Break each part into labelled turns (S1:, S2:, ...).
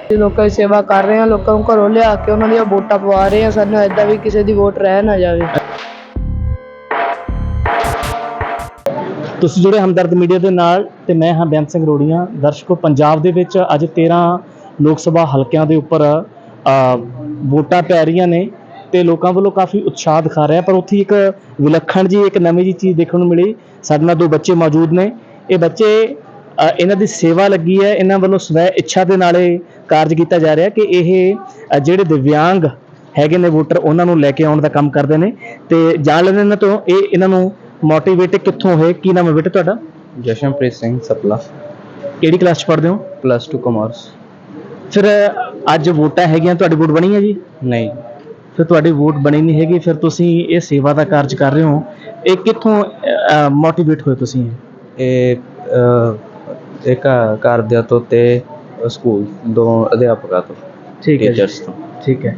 S1: ਅਸੀਂ ਲੋਕਾਂ ਦੀ ਸੇਵਾ ਕਰ ਰਹੇ ਹਾਂ ਲੋਕਾਂ ਨੂੰ ਘਰੋਂ ਲਿਆ ਕੇ ਉਹਨਾਂ ਦੀਆਂ ਵੋਟਾਂ ਪਵਾ ਰਹੇ ਹਾਂ ਸਾਨੂੰ ਐਦਾਂ ਵੀ ਕਿਸੇ ਦੀ ਵੋਟ ਰਹਿ ਨਾ ਜਾਵੇ।
S2: ਤੁਸੀਂ ਜੁੜੇ ਹਮਦਰਦ ਮੀਡੀਆ ਦੇ ਨਾਲ ਤੇ ਮੈਂ ਹਾਂ ਬੇਅੰਤ ਸਿੰਘ ਰੋੜੀਆਂ ਦਰਸ਼ਕੋ ਪੰਜਾਬ ਦੇ ਵਿੱਚ ਅੱਜ 13 ਲੋਕ ਸਭਾ ਹਲਕਿਆਂ ਦੇ ਉੱਪਰ ਅ, ਵੋਟਾਂ ਪੈ ਰਹੀਆਂ ਨੇ ਤੇ ਲੋਕਾਂ ਵੱਲੋਂ ਕਾਫੀ ਉਤਸ਼ਾਹ ਦਿਖਾ ਰਿਹਾ ਪਰ ਉੱਥੇ ਇੱਕ ਵਿਲੱਖਣ ਜੀ ਇੱਕ ਨਵੀਂ ਜੀ ਚੀਜ਼ ਦੇਖਣ ਨੂੰ ਮਿਲੀ। ਸਾਡੇ ਨਾਲ ਦੋ ਬੱਚੇ ਮੌਜੂਦ ਨੇ। ਇਹ ਬੱਚੇ ਇਹਨਾਂ ਦੀ ਸੇਵਾ ਲੱਗੀ ਹੈ ਇਹਨਾਂ ਵੱਲੋਂ ਸਵੈ ਇੱਛਾ ਦੇ ਨਾਲ ਇਹ ਕਾਰਜ ਕੀਤਾ ਜਾ ਰਿਹਾ ਕਿ ਇਹ ਜਿਹੜੇ ਦਿਵਿਆਂਗ ਹੈਗੇ ਨੇ ਵੋਟਰ ਉਹਨਾਂ ਨੂੰ ਲੈ ਕੇ ਆਉਣ ਦਾ ਕੰਮ ਕਰਦੇ ਨੇ। ਤੇ ਜਾਣ ਲੈਣ ਇਹਨਾਂ ਤੋਂ ਇਹ ਇਹਨਾਂ ਨੂੰ ਮੋਟੀਵੇਟ ਕਿੱਥੋਂ ਹੋਏ? ਕੀ ਨਾਮ ਹੈ ਬੇਟਾ ਤੁਹਾਡਾ?
S3: ਜਸ਼ਨਪ੍ਰੀਤ ਸਿੰਘ ਸਪਲਾ
S2: ਕਿਹੜੀ ਕਲਾਸ ਚ ਪੜ੍ਹਦੇ ਹੋ?
S3: ਪਲੱਸ 2 ਕਾਮਰਸ
S2: ਫਿਰ ਅੱਜ ਵੋਟਾਂ ਹੈਗੀਆਂ ਤੁਹਾਡੀ ਵੋਟ ਬਣੀ ਹੈ ਜੀ?
S3: ਨਹੀਂ।
S2: ਫਿਰ ਤੁਹਾਡੀ ਵੋਟ ਬਣੀ ਨਹੀਂ ਹੈਗੀ ਫਿਰ ਤੁਸੀਂ ਇਹ ਸੇਵਾ ਦਾ ਕਾਰਜ ਕਰ ਰਹੇ ਹੋ। ਇਹ ਕਿੱਥੋਂ ਮੋਟੀਵੇਟ ਹੋਏ ਤੁਸੀਂ?
S3: ਇਹ ਇਹ ਘਰ ਘਰਦਿਆਂ ਤੋਂ ਤੇ ਸਕੂਲ ਦੋ ਅਧਿਆਪਕਾਂ ਤੋਂ
S2: ਠੀਕ ਹੈ ਜੀ।
S3: ਟੀਚਰਸ ਤੋਂ।
S2: ਠੀਕ ਹੈ।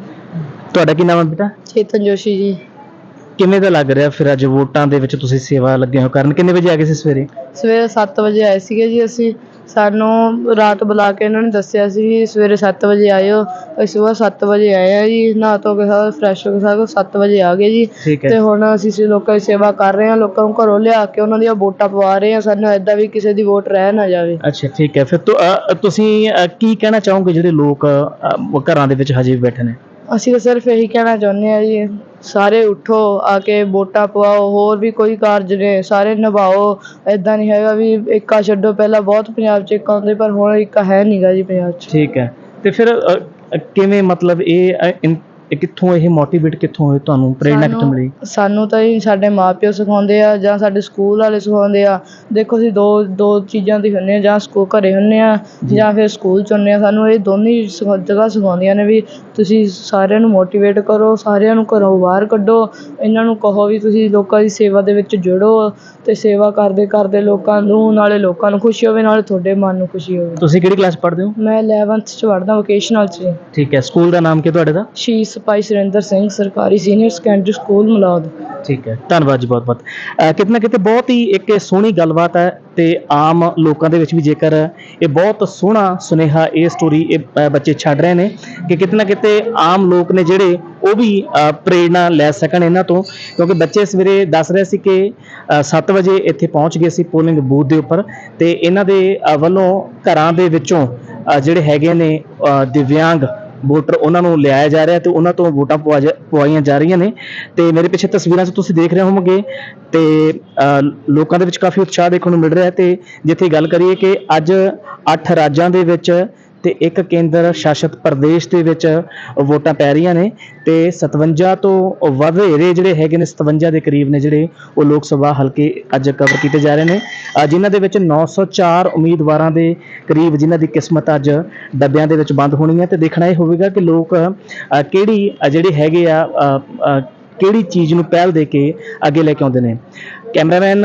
S2: ਤੁਹਾਡਾ ਕੀ ਨਾਮ ਹੈ ਬੇਟਾ?
S1: ਚੇਤਨ ਜੋਸ਼ੀ ਜੀ।
S2: ਕਿਵੇਂ ਦਾ ਲੱਗ ਰਿਹਾ ਫਿਰ ਅੱਜ ਵੋਟਾਂ ਦੇ ਵਿੱਚ ਤੁਸੀਂ ਸੇਵਾ ਲੱਗੇ ਹੋ? ਕਰਨ ਕਿੰਨੇ ਵਜੇ ਆ ਗਏ ਸੀ ਸਵੇਰੇ?
S1: ਸਵੇਰੇ 7 ਵਜੇ ਆਏ ਸੀਗੇ ਜੀ ਅਸੀਂ। ਸਾਨੂੰ ਰਾਤ ਬੁਲਾ ਕੇ ਇਹਨਾਂ ਨੇ ਦੱਸਿਆ ਸੀ ਵੀ ਸਵੇਰੇ 7 ਵਜੇ ਆਇਓ। ਅਸੀਂ ਸਵੇਰ 7 ਵਜੇ ਆਏ ਆ ਜੀ। ਨਹਾ ਧੋ ਕੇ ਸਾਰੇ ਫਰੈਸ਼ ਹੋ ਕੇ ਸਾਰੇ 7 ਵਜੇ ਆ ਗਏ ਜੀ।
S2: ਠੀਕ
S1: ਤੇ ਹੁਣ ਅਸੀਂ ਸੇ ਲੋਕਾਂ ਦੀ ਸੇਵਾ ਕਰ ਰਹੇ ਹਾਂ ਲੋਕਾਂ ਨੂੰ ਘਰੋਂ ਲਿਆ ਕੇ ਉਹਨਾਂ ਦੀਆਂ ਵੋਟਾਂ ਪਵਾ ਰਹੇ ਹਾਂ। ਸਾਨੂੰ ਐਦਾਂ ਵੀ ਕਿਸੇ ਦੀ ਵੋਟ ਰਹਿ ਨਾ ਜਾਵੇ।
S2: ਅੱਛਾ ਠੀਕ ਹੈ। ਫਿਰ ਤੁ- ਅ, ਤੁਸੀਂ ਅ, ਕੀ ਕਹਿਣਾ ਚਾਹੋਗੇ ਜਿਹੜੇ ਲੋਕ ਅ, ਘਰਾਂ ਦੇ ਵਿੱਚ ਹਜੇ ਵੀ ਬੈਠੇ ਨੇ?
S1: ਅਸੀਂ ਤਾਂ ਸਿਰਫ ਇਹੀ ਕਹਿਣਾ ਚਾਹੁੰਦੇ ਹਾਂ ਜੀ। ਸਾਰੇ ਉੱਠੋ ਆ ਕੇ ਵੋਟਾਂ ਪਵਾਓ ਹੋਰ ਵੀ ਕੋਈ ਕਾਰਜ ਨੇ ਸਾਰੇ ਨਿਭਾਓ। ਐਦਾਂ ਨਹੀਂ ਹੈਗਾ ਵੀ ਇੱਕਾ ਛੱਡੋ ਪਹਿਲਾਂ ਬਹੁਤ ਪੰਜਾਬ 'ਚ ਇੱਕ ਹੁੰਦੇ ਪਰ ਹੁਣ ਇੱਕ ਹੈ ਨਹੀਂਗਾ ਜੀ ਪੰਜਾਬ 'ਚ।
S2: ਠੀਕ ਹੈ। ਤੇ ਫਿਰ ਅ, ਅ, ਕਿਵੇਂ ਮਤਲਬ ਇਹ ਅ, ਇਨ- ਇਹ ਕਿੱਥੋਂ ਇਹ ਮੋਟੀਵੇਟ ਕਿੱਥੋਂ ਹੋਏ ਤੁਹਾਨੂੰ ਪ੍ਰੇਰਣਾ ਕਿੱਥੋਂ
S1: ਸਾਨੂੰ-
S2: ਮਿਲੀ?
S1: ਸਾਨੂੰ ਤਾਂ ਜੀ ਸਾਡੇ ਮਾਪਿਓ ਸਿਖਾਉਂਦੇ ਆ ਜਾਂ ਸਾਡੇ ਸਕੂਲ ਵਾਲੇ ਸਿਖਾਉਂਦੇ ਆ। ਦੇਖੋ ਅਸੀਂ ਦੋ ਦੋ ਚੀਜ਼ਾਂ ਦੀ ਹੁੰਨੇ ਆ ਜਾਂ ਸਕੂਲ ਘਰੇ ਹੁੰਨੇ ਆ ਜਾਂ। ਫਿਰ ਸਕੂਲ ਚ ਹੁੰਨੇ ਆ। ਸਾਨੂੰ ਇਹ ਦੋਨੇ ਹੀ ਸਿਖਾ- ਜਗ੍ਹਾ ਸਿਖਾਉਂਦੀਆਂ ਨੇ ਵੀ ਤੁਸੀਂ ਸਾਰਿਆਂ ਨੂੰ ਮੋਟੀਵੇਟ ਕਰੋ ਸਾਰਿਆਂ ਨੂੰ ਘਰੋਂ ਬਾਹਰ ਕੱਢੋ। ਇਹਨਾਂ ਨੂੰ ਕਹੋ ਵੀ ਤੁਸੀਂ ਲੋਕਾਂ ਦੀ ਸੇਵਾ ਦੇ ਵਿੱਚ ਜੁੜੋ ਤੇ ਸੇਵਾ ਕਰਦੇ ਕਰਦੇ ਲੋਕਾਂ ਨੂੰ ਨਾਲੇ ਲੋਕਾਂ ਨੂੰ ਖੁਸ਼ੀ ਹੋਵੇ ਨਾਲੇ ਤੁਹਾਡੇ ਮਨ ਨੂੰ ਖੁਸ਼ੀ ਹੋਵੇ।
S2: ਤੁਸੀਂ ਕਿਹੜੀ ਕਲਾਸ ਪੜ੍ਹਦੇ ਹੋ?
S1: ਮੈਂ 11th ਚ ਪੜ੍ਹਦਾ ਵੋਕੇਸ਼ਨਲ ਚ।
S2: ਠੀਕ ਹੈ ਸਕੂਲ ਦਾ ਨਾਮ ਕੀ ਤੁਹਾਡੇ ਦਾ?
S1: ਸ਼ੀਸ਼ ਭਾਈ ਸੁਰਿੰਦਰ ਸਿੰਘ, ਸਰਕਾਰੀ ਸੀਨੀਅਰ ਸੈਕੰਡਰੀ ਸਕੂਲ ਮਲੌਦ।
S2: ਠੀਕ ਹੈ, ਧੰਨਵਾਦ ਜੀ ਬਹੁਤ ਬਹੁਤ। ਅਹ ਕਿਤੇ ਨਾ ਕਿਤੇ ਬਹੁਤ ਹੀ ਇੱਕ ਇਹ ਸੋਹਣੀ ਗੱਲਬਾਤ ਹੈ ਤੇ ਆਮ ਲੋਕਾਂ ਦੇ ਵਿੱਚ ਵੀ ਜੇਕਰ ਇਹ ਬਹੁਤ ਸੋਹਣਾ ਸੁਨੇਹਾ, ਇਹ ਸਟੋਰੀ ਇਹ ਅਹ ਬੱਚੇ ਛੱਡ ਰਹੇ ਨੇ ਕਿ ਕਿਤੇ ਨਾ ਕਿਤੇ ਆਮ ਲੋਕ ਨੇ ਜਿਹੜੇ ਉਹ ਵੀ ਅਹ ਪ੍ਰੇਰਣਾ ਲੈ ਸਕਣ ਇਹਨਾਂ ਤੋਂ। ਕਿਉਂਕਿ ਬੱਚੇ ਸਵੇਰੇ ਦੱਸ ਰਹੇ ਸੀ ਕਿ 7 ਵਜੇ ਇੱਥੇ ਪਹੁੰਚ ਗਏ ਸੀ ਪੋਲਿੰਗ ਬੂਥ ਦੇ ਉੱਪਰ ਤੇ ਇਹਨਾਂ ਦੇ ਅਹ ਵੱਲੋਂ ਘਰਾਂ ਦੇ ਵਿੱਚੋਂ ਅਹ ਜਿਹੜੇ ਹੈਗੇ ਨੇ ਅਹ ਦਿਵਿਆਂਗ ਵੋਟਰ ਉਹਨਾਂ ਨੂੰ ਲਿਆਇਆ ਜਾ ਰਿਹਾ ਤੇ ਉਹਨਾਂ ਤੋਂ ਵੋਟਾਂ ਪਵਾ ਜਾ- ਪਵਾਈਆਂ ਜਾ ਰਹੀਆਂ ਨੇ। ਤੇ ਮੇਰੇ ਪਿੱਛੇ ਤਸਵੀਰਾਂ 'ਚ ਤੁਸੀਂ ਦੇਖ ਰਹੇ ਹੋਵੋਗੇ ਤੇ ਲੋਕਾਂ ਦੇ ਵਿੱਚ ਕਾਫੀ ਉਤਸ਼ਾਹ ਦੇਖਣ ਨੂੰ ਮਿਲ ਰਿਹਾ ਹੈ ਤੇ ਜਿੱਥੇ ਗੱਲ ਕਰੀਏ ਕਿ ਅੱਜ 8 ਰਾਜਾਂ ਦੇ ਵਿੱਚ ਤੇ ਇੱਕ ਕੇਂਦਰ ਸ਼ਾਸਿਤ ਪ੍ਰਦੇਸ਼ ਦੇ ਵਿੱਚ ਵੋਟਾਂ ਪੈ ਰਹੀਆਂ ਨੇ ਤੇ 57 ਤੋਂ ਵਧੇਰੇ ਜਿਹੜੇ ਹੈਗੇ ਨੇ 57 ਦੇ ਕਰੀਬ ਨੇ ਜਿਹੜੇ, ਉਹ ਲੋਕ ਸਭਾ ਹਲਕੇ ਅੱਜ ਕਵਰ ਕੀਤੇ ਜਾ ਰਹੇ ਨੇ। ਜਿਨ੍ਹਾਂ ਦੇ ਵਿੱਚ 904 ਉਮੀਦਵਾਰਾਂ ਦੇ ਕਰੀਬ ਜਿਨ੍ਹਾਂ ਦੀ ਕਿਸਮਤ ਅੱਜ ਡੱਬਿਆਂ ਦੇ ਵਿੱਚ ਬੰਦ ਹੋਣੀ ਹੈ ਤੇ ਦੇਖਣਾ ਇਹ ਹੋਵੇਗਾ ਕਿ ਲੋਕ ਕਿਹੜੀ ਜਿਹੜੇ ਹੈਗੇ ਆ ਕਿਹੜੀ ਚੀਜ਼ ਨੂੰ ਪਹਿਲ ਦੇ ਕੇ ਅੱਗੇ ਲੈ ਕੇ ਆਉਂਦੇ ਨੇ। ਕੈਮਰਾਮੈਨ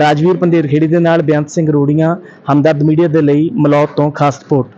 S2: ਰਾਜਵੀਰ ਪੰਦੇਰ ਖੇੜੀ ਦੇ ਨਾਲ ਬੇਅੰਤ ਸਿੰਘ ਰੋੜੀਆਂ, ਹਮਦਰਦ ਮੀਡੀਆ ਦੇ ਲਈ ਮਲੌਤ ਤੋਂ ਖਾਸ ਰਿਪੋਰਟ।